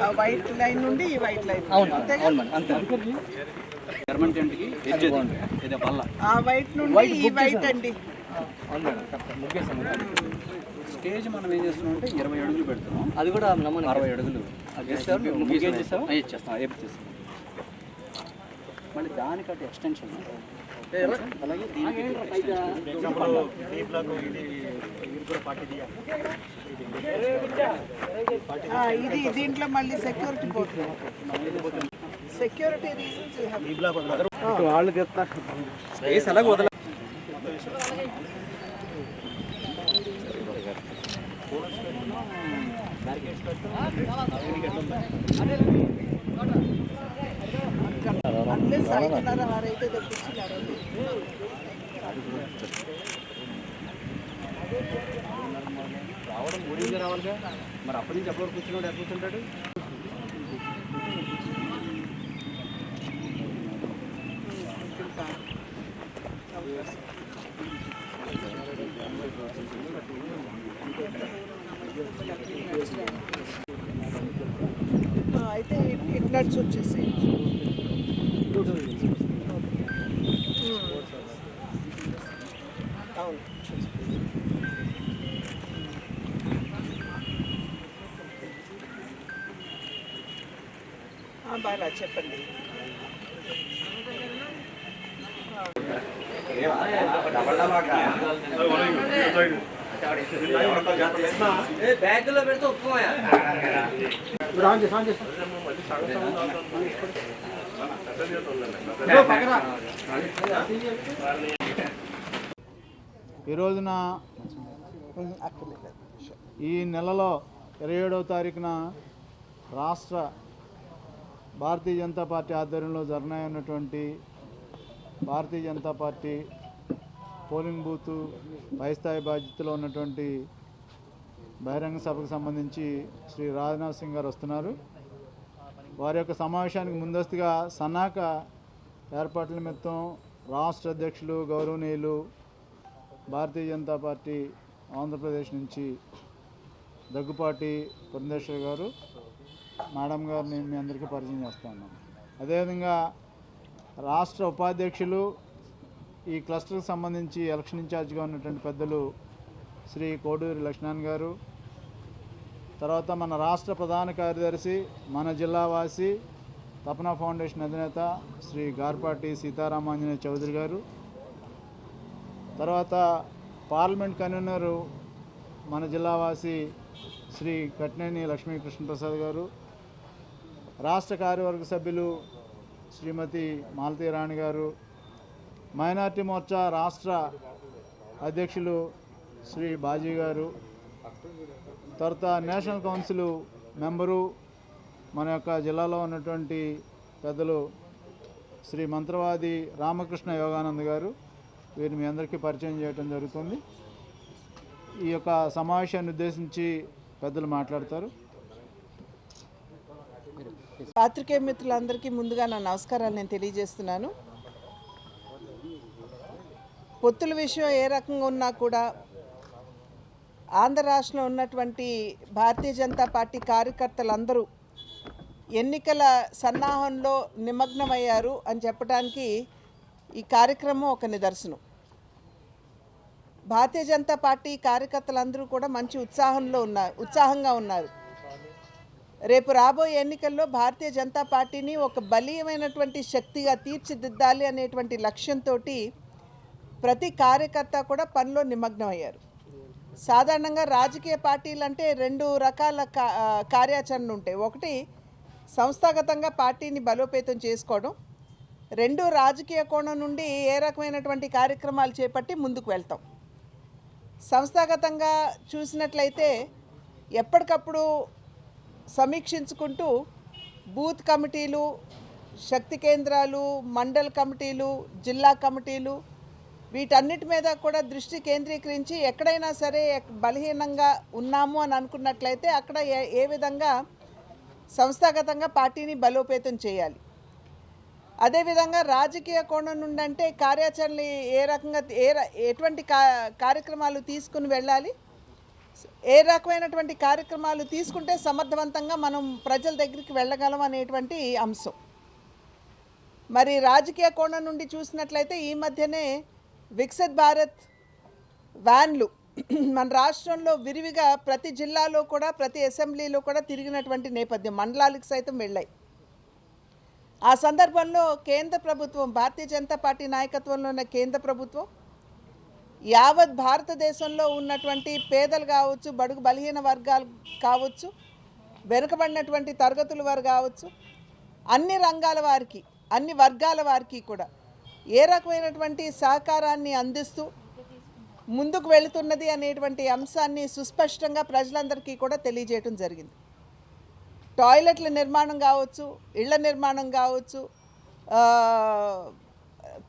ఆ white line నుండి ఈ వైట్ లైన్ అంతే. ఇది బల్ల ఆ వైట్ నుండి ఈ వైట్ అండి. అవును మేడం స్టేజ్ మనం ఏం చేస్తున్నాం అంటే ఇరవై అడుగులు పెడుతున్నాం. అది కూడా అరవై అడుగులు. చేస్తాం. మళ్ళీ దానికంటే ఎక్స్టెన్షన్ అలాగే దీనికి ఆ, ఇది దీంట్లో మళ్ళీ సెక్యూరిటీ పోతుంది. సెక్యూరిటీ రీజన్స్ వాళ్ళు స్పేస్ అలాగే రావడం మూడింటికి రావాలిగా మరి అప్పటి నుంచి అప్పటి వరకు కూర్చున్నాడు ఎక్కడ కూర్చుంటాడు Thank you. ఇట్ నట్స్ వచ్చేసి అవును ఆ, బాగా చెప్పండి బ్యాగులో పెడితే ఒప్పుకోయా ఈ రోజున ఈ నెలలో ఇరవై ఏడవ తారీఖున రాష్ట్ర భారతీయ జనతా పార్టీ ఆధ్వర్యంలో జరగనున్నటువంటి Bharatiya Janata party polling booth పైస్థాయి బాధ్యతలో ఉన్నటువంటి బహిరంగ సభకు సంబంధించి శ్రీ రాజ్నాథ్ సింగ్ గారు వస్తున్నారు. వారి యొక్క సమావేశానికి ముందస్తుగా సన్నాక ఏర్పాట్ల నిమిత్తం రాష్ట్ర అధ్యక్షులు గౌరవనీయులు భారతీయ జనతా పార్టీ ఆంధ్రప్రదేశ్ నుంచి దగ్గుపాటి పురంధేశ్వర్ గారు మేడం గారిని మీ అందరికీ పరిచయం చేస్తాను అదేవిధంగా రాష్ట్ర ఉపాధ్యక్షులు ఈ క్లస్టర్కి సంబంధించి ఎలక్షన్ ఇన్ఛార్జ్గా ఉన్నటువంటి పెద్దలు శ్రీ కోడూరి లక్ష్మణ్ గారు తర్వాత మన రాష్ట్ర ప్రధాన కార్యదర్శి మన జిల్లావాసి తపన ఫౌండేషన్ అధినేత శ్రీ గార్పాటి సీతారామాంజనేయ చౌదరి గారు. తర్వాత పార్లమెంట్ కన్వీనరు మన జిల్లావాసి శ్రీ కట్నేని లక్ష్మీకృష్ణప్రసాద్ గారు. రాష్ట్ర కార్యవర్గ సభ్యులు శ్రీమతి మాలతీ రాణి గారు. మైనార్టీ మోర్చా రాష్ట్ర అధ్యక్షులు శ్రీ బాజీ గారు. తర్వాత నేషనల్ కౌన్సిల్ మెంబరు మన యొక్క జిల్లాలో ఉన్నటువంటి పెద్దలు శ్రీ మంత్రవాది రామకృష్ణ యోగానంద్ గారు వీరిని మీ అందరికీ పరిచయం చేయడం జరుగుతుంది. ఈ యొక్క సమావేశాన్ని ఉద్దేశించి పెద్దలు మాట్లాడతారు. పాత్రికేయ మిత్రులందరికీ ముందుగా నా నమస్కారాలు నేను తెలియజేస్తున్నాను. పొత్తుల విషయం ఏ రకంగా ఉన్నా కూడా ఆంధ్ర రాష్ట్రంలో ఉన్నటువంటి భారతీయ జనతా పార్టీ కార్యకర్తలందరూ ఎన్నికల సన్నాహంలో నిమగ్నమయ్యారు అని చెప్పడానికి ఈ కార్యక్రమం ఒక నిదర్శనం. భారతీయ జనతా పార్టీ కార్యకర్తలందరూ కూడా మంచి ఉత్సాహంలో ఉన్నారు ఉత్సాహంగా ఉన్నారు. రేపు రాబోయే ఎన్నికల్లో భారతీయ జనతా పార్టీని ఒక బలీయమైనటువంటి శక్తిగా తీర్చిదిద్దాలి అనేటువంటి లక్ష్యంతో ప్రతి కార్యకర్త కూడా పనిలో నిమగ్నమయ్యారు. సాధారణంగా రాజకీయ పార్టీలు అంటే రెండు రకాల కా- కార్యాచరణ ఉంటాయి. ఒకటి సంస్థాగతంగా పార్టీని బలోపేతం చేసుకోవడం. రెండు రాజకీయ కోణం నుండి ఏ రకమైనటువంటి కార్యక్రమాలు చేపట్టి ముందుకు వెళ్తాం. సంస్థాగతంగా చూసినట్లయితే ఎప్పటికప్పుడు సమీక్షించుకుంటూ బూత్ కమిటీలు శక్తి కేంద్రాలు మండల్ కమిటీలు జిల్లా కమిటీలు వీటన్నిటి మీద కూడా దృష్టి కేంద్రీకరించి ఎక్కడైనా సరే బలహీనంగా ఉన్నాము అని అనుకున్నట్లయితే అక్కడ ఏ ఏ విధంగా సంస్థాగతంగా పార్టీని బలోపేతం చేయాలి. అదేవిధంగా రాజకీయ కోణం నుండి అంటే కార్యాచరణ ఏ రకంగా ఏ ఎటువంటి కా కార్యక్రమాలు తీసుకుని వెళ్ళాలి? ఏ రకమైనటువంటి కార్యక్రమాలు తీసుకుంటే సమర్థవంతంగా మనం ప్రజల దగ్గరికి వెళ్ళగలం అనేటువంటి అంశం. మరి రాజకీయ కోణం నుండి చూసినట్లయితే ఈ మధ్యనే వికసిత్ భారత్ వ్యాన్లు. మన రాష్ట్రంలో విరివిగా ప్రతి జిల్లాలో కూడా ప్రతి అసెంబ్లీలో కూడా తిరిగినటువంటి నేపథ్యం మండలాలకు సైతం వెళ్ళాయి. ఆ సందర్భంలో కేంద్ర ప్రభుత్వం భారతీయ జనతా పార్టీ నాయకత్వంలో ఉన్న కేంద్ర ప్రభుత్వం యావత్ భారతదేశంలో ఉన్నటువంటి పేదలు కావచ్చు బడుగు బలహీన వర్గాలు కావచ్చు వెనుకబడినటువంటి తరగతుల వారు కావచ్చు అన్ని రంగాల వారికి అన్ని వర్గాల వారికి కూడా ఏ రకమైనటువంటి సహకారాన్ని అందిస్తూ ముందుకు వెళుతున్నది అనేటువంటి అంశాన్ని సుస్పష్టంగా ప్రజలందరికీ కూడా తెలియజేయటం జరిగింది. టాయిలెట్ల నిర్మాణం కావచ్చు ఇళ్ళ నిర్మాణం కావచ్చు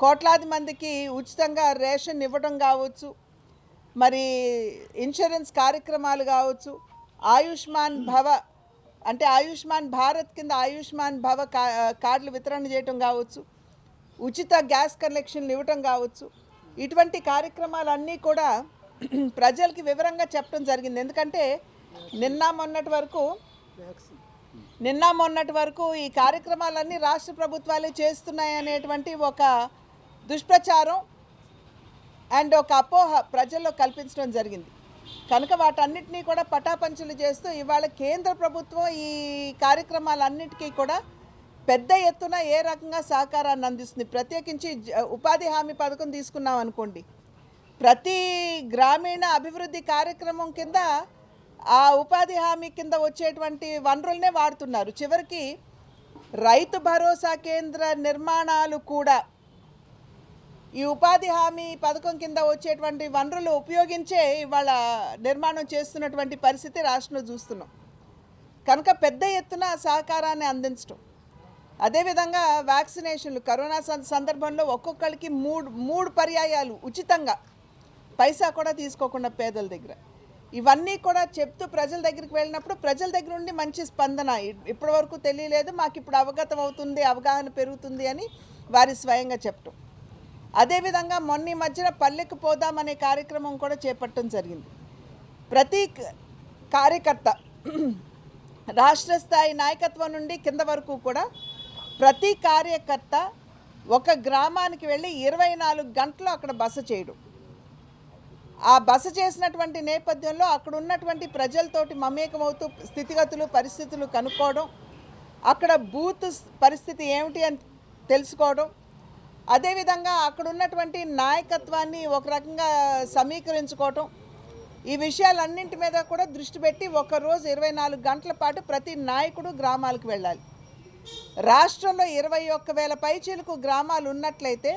కోట్లాది మందికి ఉచితంగా రేషన్ ఇవ్వడం కావచ్చు మరి ఇన్సూరెన్స్ కార్యక్రమాలు కావచ్చు ఆయుష్మాన్ భవ అంటే ఆయుష్మాన్ భారత్ కింద ఆయుష్మాన్ భవ కా కార్డులు వితరణ చేయటం కావచ్చు ఉచిత గ్యాస్ కనెక్షన్లు ఇవ్వటం కావచ్చు. ఇటువంటి కార్యక్రమాలన్నీ కూడా ప్రజలకి వివరంగా చెప్పడం జరిగింది. ఎందుకంటే నిన్న మొన్నటి వరకు నిన్న మొన్నటి వరకు ఈ కార్యక్రమాలన్నీ రాష్ట్ర ప్రభుత్వాలే చేస్తున్నాయి అనేటువంటి ఒక దుష్ప్రచారం అండ్ ఒక అపోహ ప్రజల్లో కల్పించడం జరిగింది. కనుక వాటన్నిటినీ కూడా పటాపంచులు చేస్తూ ఇవాళ కేంద్ర ప్రభుత్వం ఈ కార్యక్రమాలన్నిటికీ కూడా పెద్ద ఎత్తున ఏ రకంగా సహకారాన్ని అందిస్తుంది? ప్రత్యేకించి ఉపాధి హామీ పథకం తీసుకున్నాం అనుకోండి. ప్రతి గ్రామీణ అభివృద్ధి కార్యక్రమం కింద ఆ ఉపాధి హామీ కింద వచ్చేటువంటి వనరులనే వాడుతున్నారు. చివరికి రైతు భరోసా కేంద్ర నిర్మాణాలు కూడా ఈ ఉపాధి హామీ పథకం కింద వచ్చేటువంటి వనరులు ఉపయోగించే ఇవాళ నిర్మాణం చేస్తున్నటువంటి పరిస్థితి రాష్ట్రంలో చూస్తున్నాం. కనుక పెద్ద ఎత్తున సహకారాన్ని అందించడం అదేవిధంగా వ్యాక్సినేషన్లు కరోనా సందర్భంలో ఒక్కొక్కరికి మూడు మూడు పర్యాయాలు ఉచితంగా. పైసా కూడా తీసుకోకుండా పేదల దగ్గర. ఇవన్నీ కూడా చెప్తూ ప్రజల దగ్గరికి వెళ్ళినప్పుడు ప్రజల దగ్గర నుండి మంచి స్పందన. ఇప్పటి ఇప్పటివరకు తెలియలేదు మాకు ఇప్పుడు అవగతం అవుతుంది అవగాహన పెరుగుతుంది అని వారి స్వయంగా చెప్పటం. అదేవిధంగా మొన్న ఈ మధ్యన పల్లెకు పోదామనే కార్యక్రమం కూడా చేపట్టడం జరిగింది. ప్రతి కార్యకర్త రాష్ట్ర స్థాయి నాయకత్వం నుండి కింద వరకు కూడా ప్రతి కార్యకర్త ఒక గ్రామానికి వెళ్ళి ఇరవై నాలుగు గంటలు అక్కడ బస చేయడం. ఆ బస చేసినటువంటి నేపథ్యంలో అక్కడ ఉన్నటువంటి ప్రజలతోటి మమేకమవుతూ స్థితిగతులు పరిస్థితులు కనుక్కోవడం అక్కడ బూత్ పరిస్థితి ఏమిటి అని తెలుసుకోవడం అదేవిధంగా అక్కడ ఉన్నటువంటి నాయకత్వాన్ని ఒక రకంగా సమీకరించుకోవటం ఈ విషయాలన్నింటి మీద కూడా దృష్టి పెట్టి ఒకరోజు ఇరవై నాలుగు గంటల పాటు ప్రతి నాయకుడు గ్రామాలకు వెళ్ళాలి. రాష్ట్రంలో ఇరవై ఒక్క వేల పైచీలకు గ్రామాలు ఉన్నట్లయితే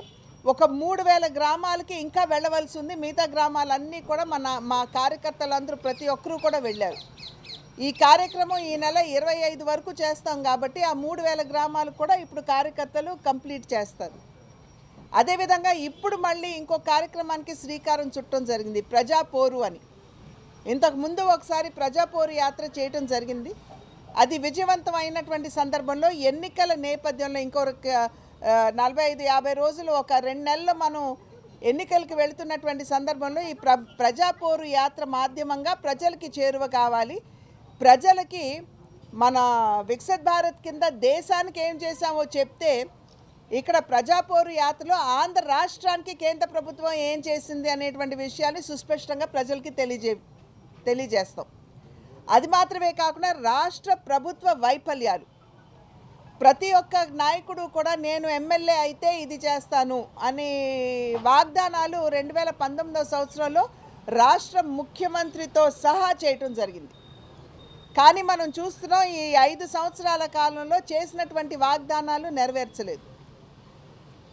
ఒక మూడు వేల గ్రామాలకి ఇంకా వెళ్ళవలసి ఉంది. మిగతా గ్రామాలన్నీ కూడా మన మా కార్యకర్తలందరూ ప్రతి ఒక్కరూ కూడా వెళ్ళారు. ఈ కార్యక్రమం ఈ నెల ఇరవై ఐదు వరకు చేస్తాం కాబట్టి ఆ మూడు వేల గ్రామాలు కూడా ఇప్పుడు కార్యకర్తలు కంప్లీట్ చేస్తారు. అదేవిధంగా ఇప్పుడు మళ్ళీ ఇంకో కార్యక్రమానికి శ్రీకారం చుట్టడం జరిగింది. ప్రజాపోరు అని. ఇంతకుముందు ఒకసారి ప్రజాపోరు యాత్ర చేయటం జరిగింది. అది విజయవంతం అయినటువంటి సందర్భంలో ఎన్నికల నేపథ్యంలో ఇంకొక నలభై ఐదు యాభై రోజులు ఒక రెండు నెలలు మనం ఎన్నికలకు వెళుతున్నటువంటి సందర్భంలో ఈ ప్ర ప్రజాపోరు యాత్ర మాధ్యమంగా ప్రజలకి చేరువ కావాలి. ప్రజలకి మన వికసిత్ భారత్ కింద దేశానికి ఏం చేశామో చెప్తే ఇక్కడ ప్రజాపోరు యాత్రలో ఆంధ్ర రాష్ట్రానికి కేంద్ర ప్రభుత్వం ఏం చేసింది అనేటువంటి విషయాన్ని సుస్పష్టంగా ప్రజలకి తెలియజే తెలియజేస్తాం. అది మాత్రమే కాకుండా రాష్ట్ర ప్రభుత్వ వైఫల్యాలు. ప్రతి ఒక్క నాయకుడు కూడా నేను ఎమ్మెల్యే అయితే ఇది చేస్తాను అని వాగ్దానాలు రెండు వేల పంతొమ్మిదవ సంవత్సరంలో రాష్ట్ర ముఖ్యమంత్రితో సహా చేయటం జరిగింది. కానీ మనం చూస్తున్నాం ఈ ఐదు సంవత్సరాల కాలంలో చేసినటువంటి వాగ్దానాలు నెరవేర్చలేదు.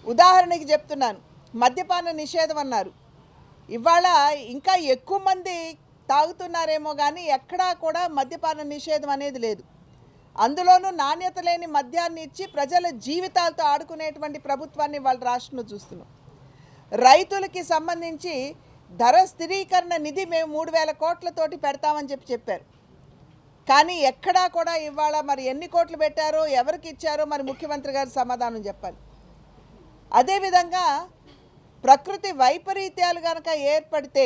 ఉదాహరణకి చెప్తున్నాను మద్యపాన నిషేధం అన్నారు. ఇవాళ ఇంకా ఎక్కువ మంది తాగుతున్నారేమో కానీ ఎక్కడా కూడా మద్యపాన నిషేధం అనేది లేదు. అందులోనూ నాణ్యత లేని మద్యాన్ని ఇచ్చి ప్రజల జీవితాలతో ఆడుకునేటువంటి ప్రభుత్వాన్ని వాళ్ళ రాష్ట్రంలో చూస్తున్నాం. రైతులకి సంబంధించి ధర స్థిరీకరణ నిధి మేము మూడు వేల కోట్లతోటి పెడతామని చెప్పి చెప్పారు. కానీ ఎక్కడా కూడా ఇవాళ మరి ఎన్ని కోట్లు పెట్టారో ఎవరికి ఇచ్చారో మరి ముఖ్యమంత్రి గారు సమాధానం చెప్పాలి. అదేవిధంగా ప్రకృతి వైపరీత్యాలు కనుక ఏర్పడితే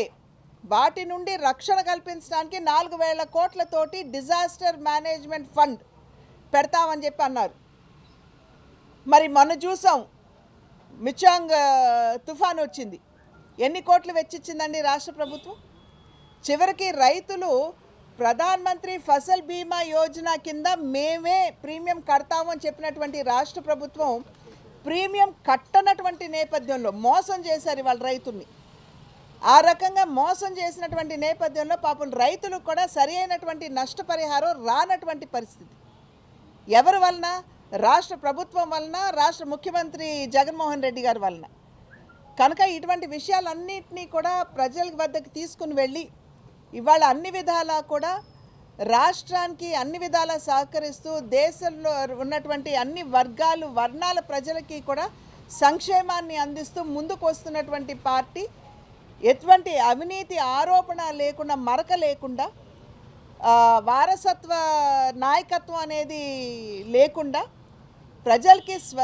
వాటి నుండి రక్షణ కల్పించడానికి నాలుగు వేల కోట్లతోటి డిజాస్టర్ మేనేజ్మెంట్ ఫండ్ పెడతామని చెప్పి అన్నారు. మరి మొన్న చూసాం మిచాంగ్ తుఫాన్ వచ్చింది. ఎన్ని కోట్లు వెచ్చించిందండి రాష్ట్ర ప్రభుత్వం? చివరికి రైతులు ప్రధానమంత్రి ఫసల్ బీమా యోజన కింద మేమే ప్రీమియం కడతామని చెప్పినటువంటి రాష్ట్ర ప్రభుత్వం ప్రీమియం కట్టనటువంటి నేపథ్యంలో మోసం చేశారు వాళ్ళ రైతుల్ని. ఆ రకంగా మోసం చేసినటువంటి నేపథ్యంలో పాపం రైతులకు కూడా సరి అయినటువంటి నష్టపరిహారం రానటువంటి పరిస్థితి. ఎవరి వలన? రాష్ట్ర ప్రభుత్వం వలన రాష్ట్ర ముఖ్యమంత్రి జగన్మోహన్ రెడ్డి గారి వలన. కనుక ఇటువంటి విషయాలన్నింటినీ కూడా ప్రజల వద్దకు తీసుకుని వెళ్ళి ఇవాళ అన్ని విధాలా కూడా రాష్ట్రానికి అన్ని విధాలా సహకరిస్తూ దేశంలో ఉన్నటువంటి అన్ని వర్గాలు వర్ణాల ప్రజలకి కూడా సంక్షేమాన్ని అందిస్తూ ముందుకు వస్తున్నటువంటి పార్టీ ఎటువంటి అవినీతి ఆరోపణ లేకుండా మరక లేకుండా వారసత్వ నాయకత్వం అనేది లేకుండా ప్రజలకి స్వ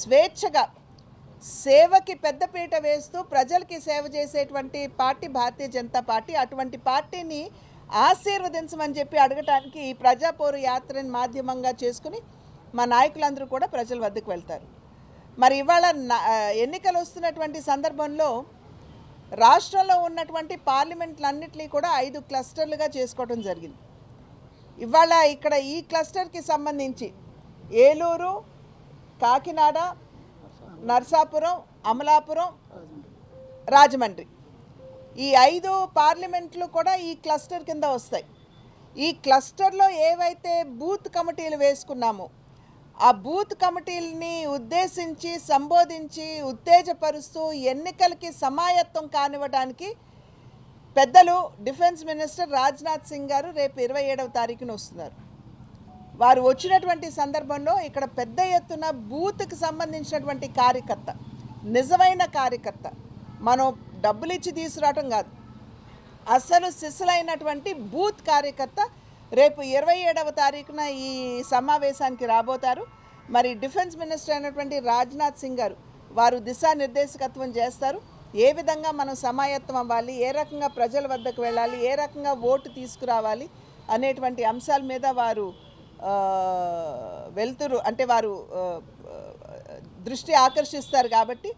స్వేచ్ఛగా సేవకి పెద్దపీట వేస్తూ ప్రజలకి సేవ చేసేటువంటి పార్టీ భారతీయ జనతా పార్టీ అటువంటి పార్టీని ఆశీర్వదించమని చెప్పి అడగటానికి ఈ ప్రజాపోరు యాత్రని మాధ్యమంగా చేసుకుని మా నాయకులందరూ కూడా ప్రజల వద్దకు వెళ్తారు. మరి ఇవాళ ఎన్నికలు వస్తున్నటువంటి సందర్భంలో రాష్ట్రంలో ఉన్నటువంటి పార్లమెంట్లన్నింటినీ కూడా ఐదు క్లస్టర్లుగా చేసుకోవడం జరిగింది. ఇవాళ ఇక్కడ ఈ క్లస్టర్కి సంబంధించి ఏలూరు కాకినాడ నర్సాపురం అమలాపురం రాజమండ్రి. ఈ ఐదు పార్లమెంట్లు కూడా ఈ క్లస్టర్ కింద వస్తాయి. ఈ క్లస్టర్లో ఏవైతే బూత్ కమిటీలు వేసుకున్నామో ఆ బూత్ కమిటీల్ని ఉద్దేశించి సంబోధించి ఉత్తేజపరుస్తూ ఎన్నికలకి సమాయత్తం కానివ్వడానికి పెద్దలు డిఫెన్స్ మినిస్టర్ రాజ్నాథ్ సింగ్ గారు రేపు ఇరవై ఏడవ తారీఖున వస్తున్నారు. వారు వచ్చినటువంటి సందర్భంలో ఇక్కడ పెద్ద ఎత్తున బూత్కి సంబంధించినటువంటి కార్యకర్త నిజమైన కార్యకర్త మనం డబ్బులు ఇచ్చి తీసుకురావటం కాదు. అసలు సిసలైనటువంటి బూత్ కార్యకర్త రేపు ఇరవై ఏడవ తారీఖున ఈ సమావేశానికి రాబోతారు. మరి డిఫెన్స్ మినిస్టర్ అయినటువంటి రాజ్నాథ్ సింగ్ గారు వారు దిశానిర్దేశకత్వం చేస్తారు. ఏ విధంగా మనం సమాయత్తం అవ్వాలి? ఏ రకంగా ప్రజల వద్దకు వెళ్ళాలి? ఏ రకంగా ఓటు తీసుకురావాలి? అనేటువంటి అంశాల మీద వారు వెళ్తురు. అంటే వారు దృష్టి ఆకర్షిస్తారు కాబట్టి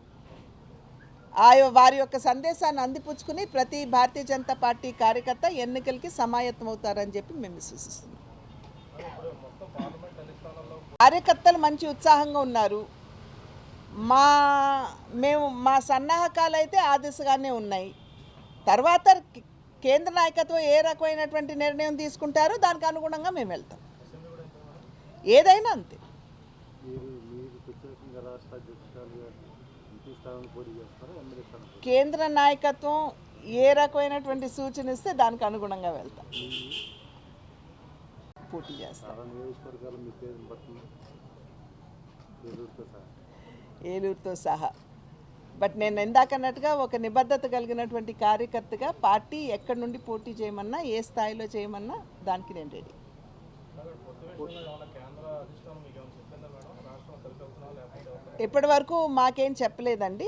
ఆ వారి యొక్క సందేశాన్ని అందిపుచ్చుకుని ప్రతి భారతీయ జనతా పార్టీ కార్యకర్త ఎన్నికలకి సమాయత్తం అవుతారని చెప్పి మేము విశ్వసిస్తున్నాం. కార్యకర్తలు మంచి ఉత్సాహంగా ఉన్నారు. మా మేము మా సన్నాహకాలు అయితే ఆ దిశగానే ఉన్నాయి. తర్వాత కేంద్ర నాయకత్వం ఏ రకమైనటువంటి నిర్ణయం తీసుకుంటారో దానికి అనుగుణంగా మేము వెళ్తాం. ఏదైనా అంతే. కేంద్ర నాయకత్వం ఏ రకమైనటువంటి సూచన ఇస్తే దానికి అనుగుణంగా వెళ్తాం. పోటీ చేస్తాం. ఏలూరుతో సహా. బట్ నేను ఇందాకన్నట్టుగా ఒక నిబద్ధత కలిగినటువంటి కార్యకర్తగా పార్టీ ఎక్కడి నుండి పోటీ చేయమన్నా ఏ స్థాయిలో చేయమన్నా దానికి నేను రెడీ ఇప్పటి వరకు మాకేం చెప్పలేదండి.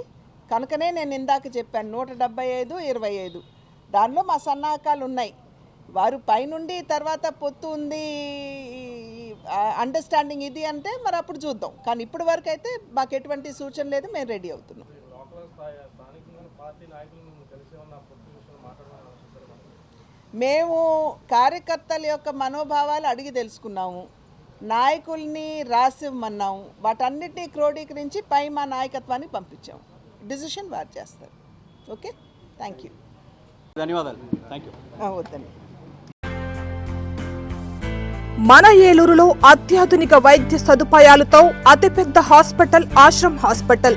కనుకనే నేను ఇందాక చెప్పాను నూట డెబ్బై ఐదు ఇరవై ఐదు. దానిలో మా సన్నాహకాలు ఉన్నాయి. వారు పైనుండి తర్వాత పొత్తు ఉంది అండర్స్టాండింగ్ ఇది అంటే మరి అప్పుడు చూద్దాం. కానీ ఇప్పటి వరకు అయితే మాకు ఎటువంటి సూచన లేదు మేము రెడీ అవుతున్నాం. మేము కార్యకర్తల యొక్క మనోభావాలు అడిగి తెలుసుకున్నాము. నాయకుల్ని రాసిమ్మన్నాము వాటన్నిటినీ క్రోడీకరించి పై మా నాయకత్వానికి పంపించాము డిసిషన్ వారు చేస్తారు. ఓకే థ్యాంక్ యూ ధన్యవాదాలు. థ్యాంక్ యూ వద్దండి. మన ఏలూరులో అత్యాధునిక వైద్య సదుపాయాలతో అతిపెద్ద హాస్పిటల్ ఆశ్రమ్ హాస్పిటల్.